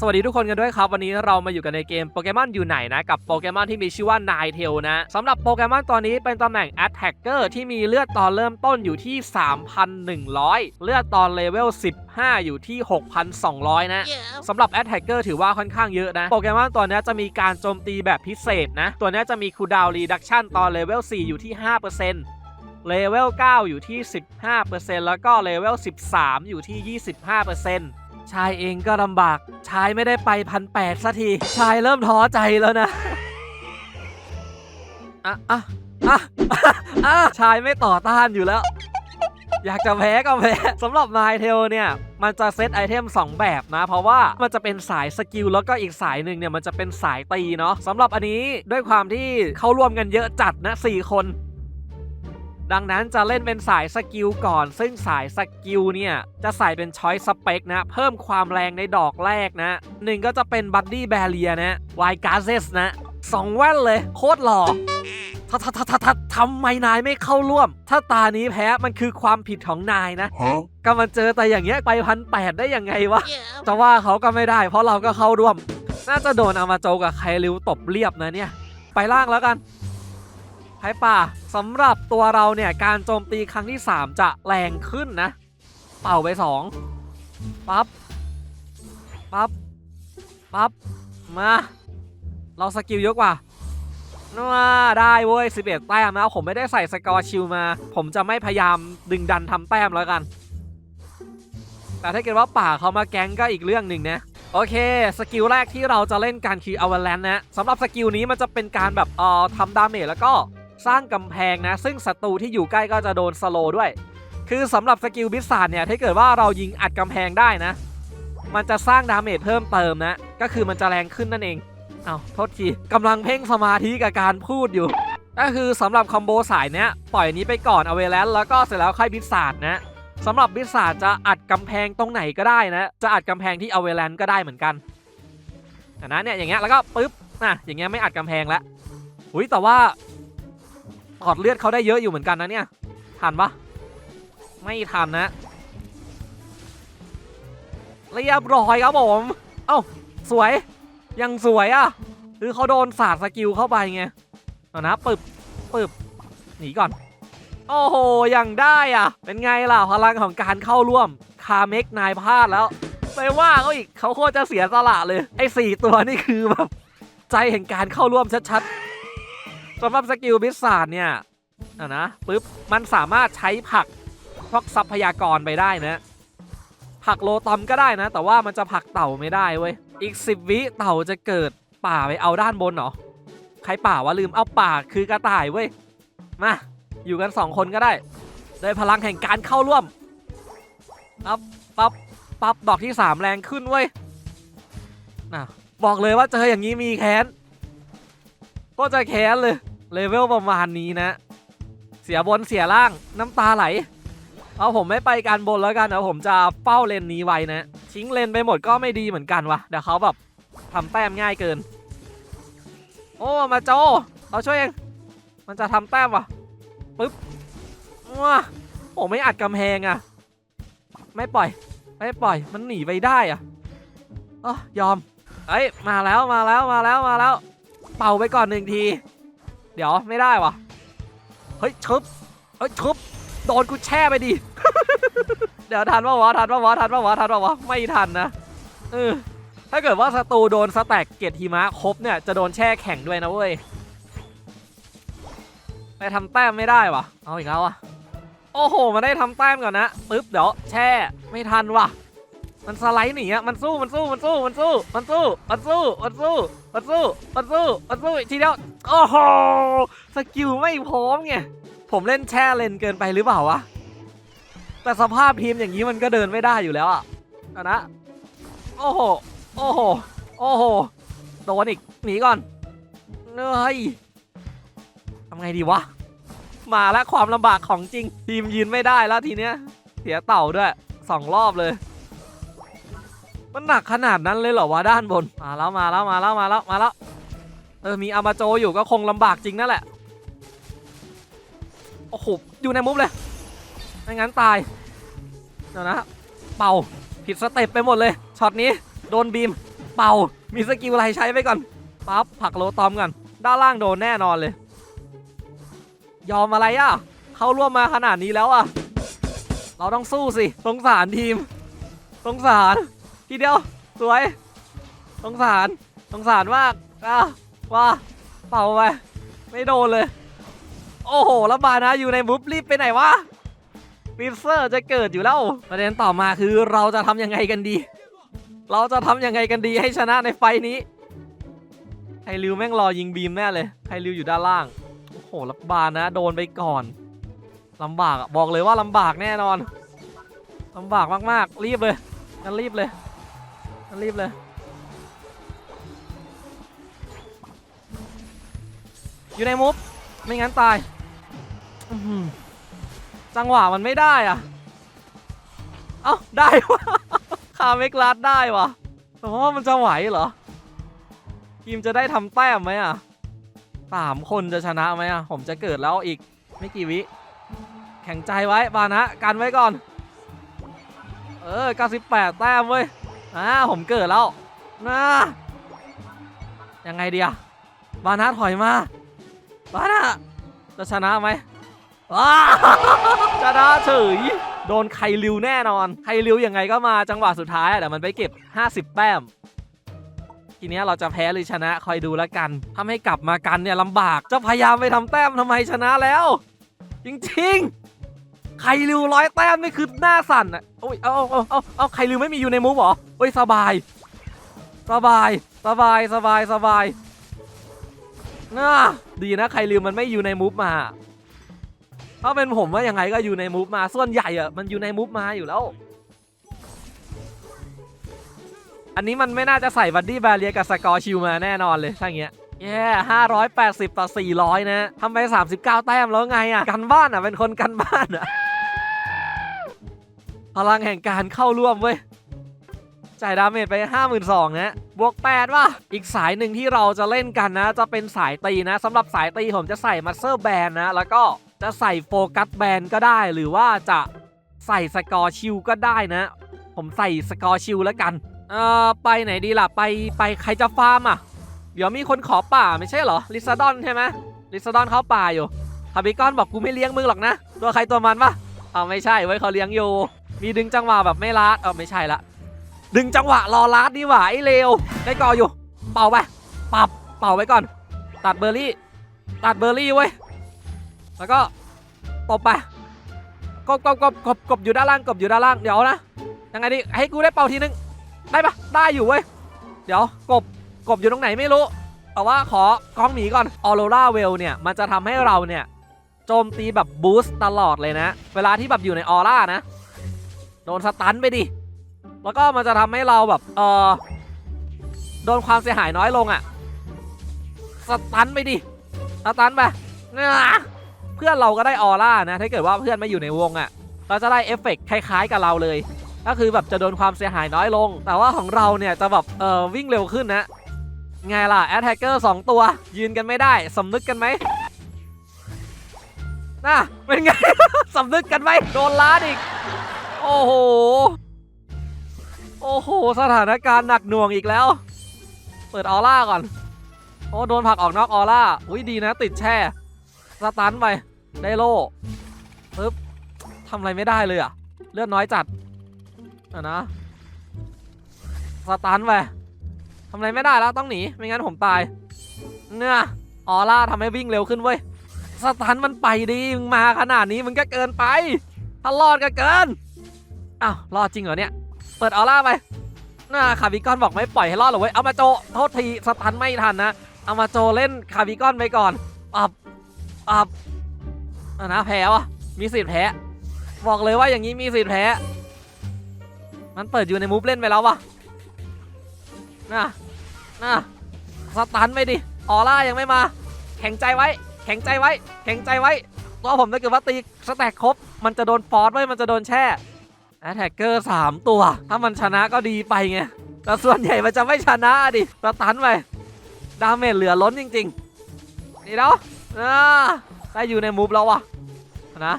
สวัสดีทุกคนกันด้วยครับ วันนี้เรามาอยู่กันในเกมโปเกมอนอยู่ไหนนะ กับโปเกมอนที่มีชื่อว่านายเทลนะสำหรับโปเกมอนตัวนี้เป็นตำแหน่ง Attacker ที่มีเลือดตอนเริ่มต้นอยู่ที่ 3,100 เลือดตอนเลเวล 15 อยู่ที่ 6,200 นะสำหรับ Attacker ถือว่าค่อนข้างเยอะนะโปเกมอนตัวเนี้ยจะมีการโจมตีแบบพิเศษนะ ตัวเนี้ยจะมีคูลดาวน์รีดักชันตอนเลเวล 4 อยู่ที่ 5%เลเวล 9 อยู่ที่ 15%แล้วก็เลเวล 13 อยู่ที่ 25% ชายเองก็ลำบาก ชายไม่ได้ไปพันแปดสักที ชายเริ่มท้อใจแล้วนะอะอะอะอะชายไม่ต่อต้านอยู่แล้ว อยากจะแพ้ก็แพ้สำหรับนายเทลเนี่ยมันจะเซตไอเทม 2 แบบนะ เพราะว่ามันจะเป็นสายสกิลแล้วก็อีกสายหนึ่งเนี่ยมันจะเป็นสายตีเนาะสำหรับอันนี้ด้วยความที่เขารวมกันเยอะจัดนะ 4 คน ดังนั้นจะเล่นเป็นสายสกิลก่อน ซึ่งสายสกิลเนี่ย จะใส่เป็นช้อยสเปคนะ เพิ่มความแรงในดอกแรกนะหนึ่งก็จะเป็นบัดดี้แบเรียนะไวกาเซสนะสองแว่นเลย โคตรหล่อททททททำไมนายไม่เข้าร่วม ถ้าตานี้แพ้มันคือความผิดของนายนะ Huh? ก็มันเจอแต่อย่างเงี้ยไปพันแปดได้ยังไงวะจะว่าเขาก็ไม่ได้ เพราะเราก็เข้าร่วม น่าจะโดนอามาโจกับไคริวตบเรียบนะเนี่ย ไปล่างแล้วกัน ไพ่ป่าสำหรับตัวเราเนี่ยการโจมตีครั้งที่ 3 จะแรงขึ้นนะ เป่าไป2ปั๊บปั๊บปั๊บมา เราสกิลเยอะกว่าน่าได้เว้ย11แต้มนะผมไม่ได้ใส่สกอร์ชิลมา ผมจะไม่พยายามดึงดันทำแต้มแล้วกัน แต่ถ้าเกิดว่าป่าเขามาแก๊งก็อีกเรื่องหนึ่งนะโอเค สกิลแรกที่เราจะเล่นการคืออเว a แลนนะสำหรับสกิลนี้มันจะเป็นการแบบเอ่อทำดาเมจแล้วก็ สร้างกำแพงนะ ซึ่งศัตรูที่อยู่ใกล้ก็จะโดนสโลด้วย คือสำหรับสกิลบิสซาร์เนี่ยถ้าเกิดว่าเรายิงอัดกำแพงได้นะ มันจะสร้างดาเมจเพิ่มเติมนะ ก็คือมันจะแรงขึ้นนั่นเองเอา้าโทษทีกำลังเพ่งสมาธิกับการพูดอยู่ ก็คือสำหรับคอมโบสายเนี้ยปล่อยนี้ไปก่อนเอาเวแลนแล้วก็เสร็จแล้วค่อยบิสซาร์นะสำหรับบิสซาร์จะอัดกำแพงตรงไหนก็ได้นะ จะอัดกำแพงที่เอาเวแลนก็ได้เหมือนกันอะนะเนี่ยอย่างเงี้ยแล้วก็ปึ๊บนะอย่างเงี้ยไม่อัดกำแพงแล้วอุ้ยแต่ว่า ถอดเลือดเขาได้เยอะอยู่เหมือนกันนะเนี่ย ทันปะไม่ทันนะเรียบร้อยครับผม เอ้า สวย ยังสวยอะ คือเขาโดนสาดสกิลเข้าไปไง เอานะปึบปึบหนีก่อน โอ้โห ยังได้อะ เป็นไงล่ะ พลังของการเข้าร่วม คาเมกนายพลาดแล้ว ไปว่าเขาอีก เขาโคตรจะเสียสละเลย ไอ้สี่ตัวนี่คือแบบ ใจแห่งการเข้าร่วมชัดๆ สำหรับสกิลบิสซาดเนี่ยอะนะปึ๊บ มันสามารถใช้ผักพวกทรัพยากรไปได้นะผักโลตอมก็ได้นะ แต่ว่ามันจะผักเต่าไม่ได้เว้ย อีก 10 วิเต่าจะเกิดป่าไปเอาด้านบนเหรอ ใครป่าวะลืมเอาป่าคือกระต่ายเว้ย มา อยู่กัน 2 คนก็ได้โดยพลังแห่งการเข้าร่วมปั๊บปั๊บปั๊บดอกที่ 3 แรงขึ้นเว้ยน่ะบอกเลยว่าเจออย่างนี้มีแค้น ก็จะแค้นเลย เลเวลประมาณนี้นะ เสียบนเสียล่างน้ำตาไหล เอาผมไม่ไปการบนแล้วกันเดี๋ยวผมจะเฝ้าเลนนี้ไว้นะ ทิ้งเลนไปหมดก็ไม่ดีเหมือนกันวะเดี๋ยวเขาแบบทำแต้มง่ายเกิน โอ้มาโจเราช่วยเองมันจะทำแต้มวะปึ๊บว้าโอ้ไม่อัดกำแพงอะไม่ปล่อย ไม่ปล่อยมันหนีไปได้อะอ๋อยอมเอ้ยมาแล้วมาแล้วมาแล้วมาแล้ว เป่าไปก่อนหนึ่งที เดี๋ยวไม่ได้วะเฮ้ยชึบเฮ้ยชึบโดนกูแช่ไปดิ เดี๋ยวทันปะวะทันปะวะทันปะวะทันปะวะไม่ทันนะเออถ้าเกิดว่าศัตรูโดนสแต็กเกียรติหิมะครบเนี่ยจะโดนแช่แข็งด้วยนะเว้ยไปทำแต้มไม่ได้วะเอาอีกแล้วอะโอ้โหมาได้ทำแต้มก่อนนะปึ๊บเดี๋ยวแช่ไม่ทันวะ มันสไลด์หนีอะมันสู้มันสู้มันสู้มันสู้มันสู้มันสู้มันสู้มันสู้มันสู้มันสู้ทีเดียวโอ้โหสกิลไม่พร้อมไงผมเล่นแช่เลนเกินไปหรือเปล่าวะแต่สภาพทีมอย่างนี้มันก็เดินไม่ได้อยู่แล้วอะอะนะโอ้โหโอ้โหโอ้โหโดนอีกหนีก่อนเฮ้ยทำไงดีวะมาแล้วความลำบากของจริง ทีมยืนไม่ได้แล้วทีเนี้ยเสียเต่าด้วยสองรอบเลย มันหนักขนาดนั้นเลยเหรอวะด้านบน มาแล้วมาแล้วมาแล้วมาแล้วมาแล้ว เออ มีอามาโจอยู่ก็คงลำบากจริงนั่นแหละ โอ้โห อยู่ในมุมเลย ไม่งั้นตาย เดี๋ยวนะ เป่า ผิดสเต็ปไปหมดเลย ช็อตนี้ โดนบีม เป่า มีสกิลอะไรใช้ไปก่อน ปั๊บ ผักโลตอมก่อนด้านล่างโดนแน่นอนเลย ยอมอะไรอะ เข้าร่วมมาขนาดนี้แล้วอะ เราต้องสู้สิ สงสารทีม สงสาร ทีเดียว สวยสงสารสงสารมากอะว่าเป่าไปไม่โดนเลย โอ้โหแล้วบานะอยู่ในมุฟรีบไปไหนวะปิเซอร์จะเกิดอยู่แล้วประเด็นต่อมาคือเราจะทำยังไงกันดี เราจะทำยังไงกันดีให้ชนะในไฟท์นี้ไฮริวแม่งรอยิงบีมแน่เลยไฮริวอยู่ด้านล่าง โอ้โหล้วบานะ โดนไปก่อนลำบากบอกเลยว่าลำบากแน่นอนลำบากมากๆ รีบเลยงั้นรีบเลย รีบเลย อยู่ในมุฟไม่งั้นตาย จังหวะมันไม่ได้อะเอ้า ได้วะคาเมกลาดได้วะแต่ว่ามันจะไหวเหรอทีมจะได้ทำแต้มไหมอะสามคนจะชนะไหมอะ ผมจะเกิดแล้วอีกไม่กี่วิ แข็งใจไว้บานะ กันไว้ก่อน เออ 98 แต้มเว้ย อ่าผมเกิดแล้วนะยังไงดีอะบานะถอยมาบานะจะชนะไหมว้าชนะเฉยโดนไคลิวแน่นอน ไคลิวยังไงก็มาจังหวะสุดท้ายอะแต่มันไปเก็บ 50 แต้มทีเนี้ยเราจะแพ้หรือชนะคอยดูแล้วกัน ถ้าไม่กลับมากันเนี่ยลำบาก จะพยายามไปทำแต้มทำไมชนะแล้ว จริง ๆ ไครลิวร้อยแต้มนี่คือหน้าสั่นอะโอ้ยเอาเอาเอาเอาเอาไคลิวไม่มีอยู่ในมูฟเหรอโอ้ยสบาย สบายสบายสบายสบายน่าดีนะไครลิวมันไม่อยู่ในมูฟมาถ้าเป็นผมว่ายังไงก็อยู่ในมูฟมาส่วนใหญ่อะมันอยู่ในมูฟมาอยู่แล้ว อันนี้มันไม่น่าจะใส่บัดดี้แบเรียกับสกอร์ชิลมาแน่นอนเลยถ้าอย่าเงี้ยแย่ห้าร้อยแปดสิบต่อสี่ร้อยนะทำไปสามสิบเก้าแต้มแล้วไงอะกันบ้านอะเป็นคนกันบ้านอะ พลังแห่งการเข้าร่วมเว้ยจ่ายดาเมจไป 5 2 0 0 0นะบวก8ว่ะอีกสายหนึ่งที่เราจะเล่นกันนะ จะเป็นสายตีนะสำหรับสายตีผมจะใส่มัสเซอร์แบนนะ แล้วก็จะใส่โฟกัสแบนก็ได้ หรือว่าจะใส่สกอร์ชิลก็ได้นะ ผมใส่สกอร์ชิลแล้วกัน เอ่อ ไปไหนดีล่ะ ไปไปใครจะฟาร์มอะ เดี๋ยวมีคนขอป่าไม่ใช่เหรอ ลิซาดอนใช่ไหมลิซาดอนเข้าป่าอยู่คาบิกอนบอกกูไม่เลี้ยงมึงหรอกนะ ตัวใครตัวมันปะเอาไม่ใช่ไว้ยเขาเลี้ยงอยู่ มีดึงจังหวะแบบไม่ลาดเออไม่ใช่ละ ดึงจังหวะรอลาดดีหว่าไอ้เลวได้กออยู่ เป่าไปปับเป่าไว้ก่อน ตัดเบอร์รี่ ตัดเบอร์รี่เว้ย แล้วก็ตบไปกบกบกบกบกบอยู่ด้านล่างกบอยู่ด้านล่างเดี๋ยวนะยังไงดีให้กูได้เป่าทีนึงได้ปะได้อยู่เว้ยเดี๋ยวกบกบอยู่ตรงไหนไม่รู้ แต่ว่าขอกล้องหมีก่อนออโรราเวลเนี่ยมันจะทำให้เราเนี่ยโจมตีแบบบูสต์ตลอดเลยนะ เวลาที่แบบอยู่ในออร่านะ โดนสตันไปดิ แล้วก็มันจะทำให้เราแบบเออโดนความเสียหายน้อยลงอะ่ะ สตันไปดิ สตันไปเพื่อนเราก็ได้ออร่านะ ถ้าเกิดว่าเพื่อนไม่อยู่ในวงอะ่ะ เราจะได้เอฟเฟกต์คล้ายๆกับเราเลย ก็คือแบบจะโดนความเสียหายน้อยลง แต่ว่าของเราเนี่ยจะแบบเออวิ่งเร็วขึ้นนะ ไงล่ะแอตแทกเกอร์สองตัว ยืนกันไม่ได้สำนึกกันไหมน่ะเป็นไง สำนึกกันไหมโดนล้าอีก โอ้โห โอ้โห สถานการณ์หนักหน่วงอีกแล้ว เปิดออร่าก่อน โอ้โดนผลักออกนอกออร่า อุ้ยดีนะ ติดแช่ สตันไป ได้โล่ปึ๊บทำอะไรไม่ได้เลยอะเลือดน้อยจัดอะนะ สตันไปทำอะไรไม่ได้แล้วต้องหนี ไม่งั้นผมตาย เนี่ยออร่าทำให้วิ่งเร็วขึ้นเว้ย สตันมันไปดี มึงมาขนาดนี้มันก็เกินไปถ้ารอดก็เกิน อ้าวรอดจริงเหรอเนี่ย เปิดออร่าไปน่าคาบิกอนบอกไม่ปล่อยให้รอดหรอกเว้ยเอามาโจโทษทีสตันไม่ทันนะเอามาโจเล่นคาบิกอนไปก่อนปับปับอะนะแพ้วะมีสิทธิ์แพ้บอกเลยว่าอย่างนี้มีสิทธิ์แพ้มันเปิดอยู่ในมูฟเล่นไปแล้ววะน่ะน่ะสตันไปดิออร่ายังไม่มา แข็งใจไว้ แข็งใจไว้ แข็งใจไว้ตัวผมถ้าเกิดว่าตีสแต็กครบ มันจะโดนฟอสไว้มันจะโดนแช่ แอตแทกเกอร์สามตัว ถ้ามันชนะก็ดีไปไง แต่ส่วนใหญ่มันจะไม่ชนะดิสตันไป ดาเมจเหลือล้นจริง ๆ นี่แล้วอ่าได้อยู่ในมูฟแล้ววะนะ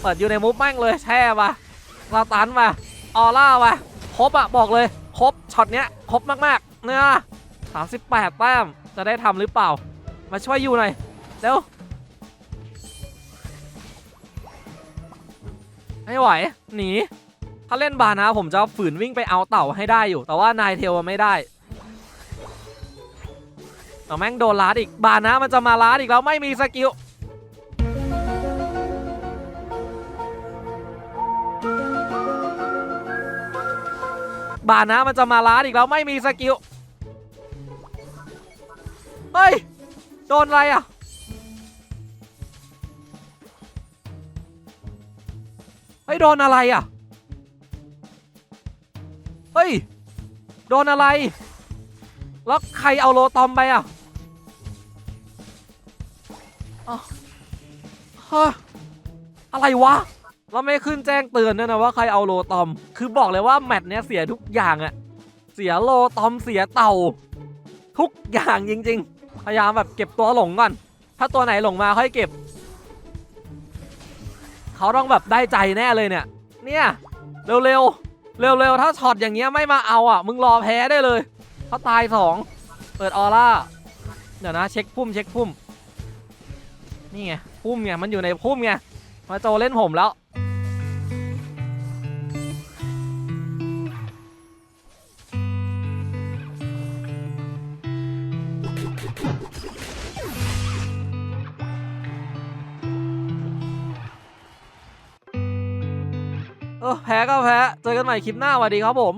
เปิดอยู่ในมูฟแม่งเลยแช่มาสตันมาออร่ามาครบอะบอกเลย ครบช็อตเนี้ย ครบมากๆเนี่ย38แต้ม จะได้ทำหรือเปล่า มาช่วยอยู่หน่อย เร็ว ไม่ไหว หนี ถ้าเล่นบานะ ผมจะฝืนวิ่งไปเอาเต่าให้ได้อยู่ แต่ว่านายเทลไม่ได้แต่แม่งโดนลาดอีก บานะมันจะมาลาดอีกแล้วไม่มีสกิลบานะมันจะมาลาดอีกแล้วไม่มีสกิล เฮ้ย โดนอะไรอะ ยโดนอะไรอะ เฮ้ย โดนอะไร แล้วใครเอาโลตอมไปอะอ้าวฮะอะไรวะ เราไม่ขึ้นแจ้งเตือนด้วยนะว่าใครเอาโลตอม คือบอกเลยว่าแมตช์เนี้ยเสียทุกอย่างอะเสียโลตอมเสียเต่า ทุกอย่างจริง ๆ พยายามแบบเก็บตัวหลงก่อน ถ้าตัวไหนหลงมาค่อยเก็บ เขาต้องแบบได้ใจแน่เลยเนี่ย เนี่ย เร็วๆเร็วๆถ้าช็อตอย่างเงี้ยไม่มาเอาอะ มึงรอแพ้ได้เลยเขาตายสองเปิดออร่าเดี๋ยวนะเช็คพุ่มเช็คพุ่มนี่ไงพุ่มไงมันอยู่ในพุ่มไงมาโจเล่นผมแล้ว ออแพ้ก็แพ้ เจอกันใหม่คลิปหน้าสวัสดีครับผม